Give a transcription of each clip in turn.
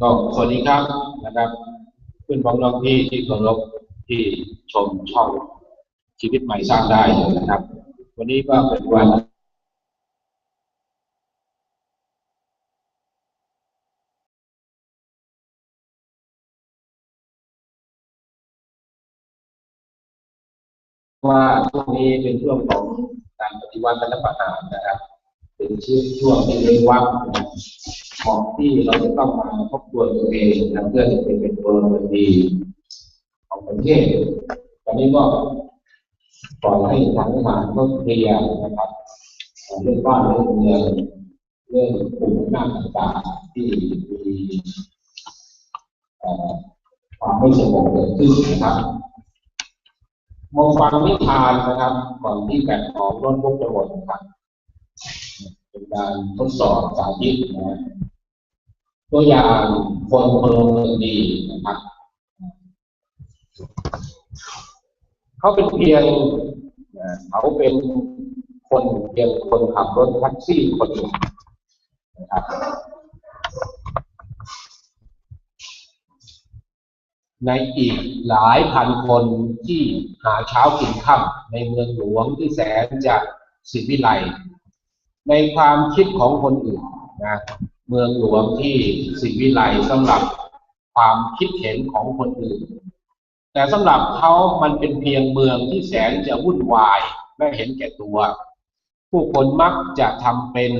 ก็สวัสดีครับนะครับเพื่อนพ้องน้องพี่ที่เคารพที่ชมช่องชีวิตใหม่สร้างได้นะครับ วันนี้ก็เป็นวันว่าช่วงนี้เป็นช่วงของการปฏิวัติรัฐประหารนะครับ เป็นช่วงช่วงที่เรียกว่าของที่เราจะต้องมาทบทวนตัวเองนะเพื่อจะเป็นเป็นพลเมืองดีของประเทศตอนนี้ก็ปล่อยให้ทางทหารก็เคลียร์นะครับเรื่องบ้านเรื่องเมืองเรื่องกลุ่มหน้าต่างๆที่มีเอ่อความไม่สงบเกิดขึ้นนะครับมาฟังนิทานนะครับ ก่อนที่แบ่งออกร่นพวกจะหมดนะครับ การทดสอบสาธิตนะตัวอย่างคนพลเมืองดีนะครับเขาเป็นเพียงเขาเป็นคนเพียงคนขับรถแท็กซี่คนหนึ่งนะครับในอีกหลายพันคนที่หาเช้ากินค่ำในเมืองหลวงที่แสนจะสิวิไล ในความคิดของคนอื่นนะเมืองหลวงที่สิวิไลสำหรับความคิดเห็นของคนอื่น แต่สำหรับเขามันเป็นเพียงเมืองที่แสนจะวุ่นวายและเห็นแก่ตัว ผู้คนมักจะทำเป็น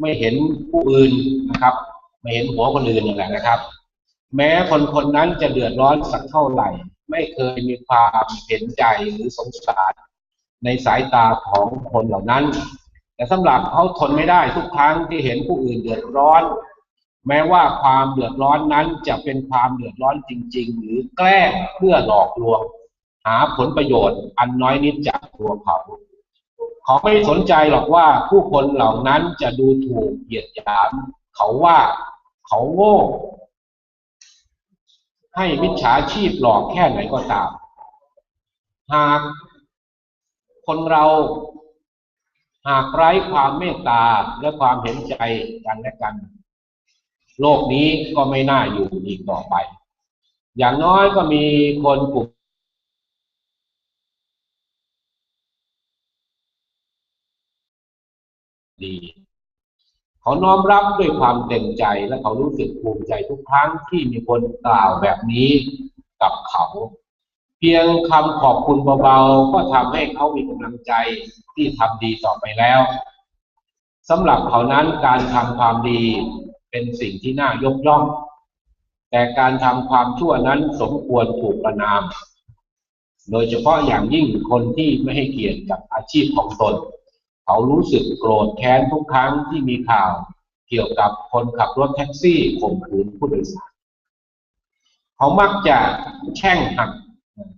ไม่เห็นผู้อื่นนะครับ ไม่เห็นหัวคนอื่นนั่นแหละนะครับ แม้คนคนนั้นจะเดือดร้อนสักเท่าไหร่ ไม่เคยมีความเห็นใจหรือสงสารในสายตาของคนเหล่านั้น แต่สำหรับเขาทนไม่ได้ทุกครั้งที่เห็นผู้อื่นเดือดร้อน แม้ว่าความเดือดร้อนนั้นจะเป็นความเดือดร้อนจริง ๆ หรือแกล้งเพื่อหลอกลวง หาผลประโยชน์อันน้อยนิดจากตัวเขาเขาไม่สนใจหรอกว่าผู้คนเหล่านั้นจะดูถูกเหยียดหยามเขาว่าเขาโง่ให้มิจฉาชีพหลอกแค่ไหนก็ตาม หากคนเรา หากไร้ความเมตตาและความเห็นใจกันและกัน โลกนี้ก็ไม่น่าอยู่อีกต่อไป อย่างน้อยก็มีคนกลุ่มดีเขาน้อมรับด้วยความเต็มใจและเขารู้สึกภูมิใจทุกครั้งที่มีคนกล่าวแบบนี้กับเขา เพียงคำขอบคุณเบาๆ ก็ทำให้เขามีกำลังใจที่ทำดีต่อไปแล้วสำหรับเขานั้นการทำความดีเป็นสิ่งที่น่ายกย่อง แต่การทำความชั่วนั้นสมควรถูกประนาม โดยเฉพาะอย่างยิ่งคนที่ไม่ให้เกียรติกับอาชีพของตน เขารู้สึกโกรธแค้นทุกครั้งที่มีข่าวเกี่ยวกับคนขับรถแท็กซี่ข่มขืนผู้โดยสาร เขามักจะแช่งหัก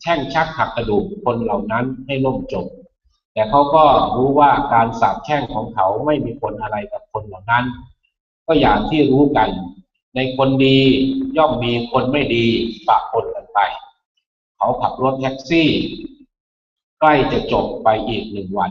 แช่งชักหักกระดูกคนเหล่านั้นให้ล่มจม แต่เขาก็รู้ว่าการสาบแช่งของเขาไม่มีผลอะไรกับคนเหล่านั้น ก็อย่างที่รู้กัน ในคนดีย่อมมีคนไม่ดีปะปนกันไป เขาขับรถแท็กซี่ ใกล้จะจบไปอีกหนึ่งวัน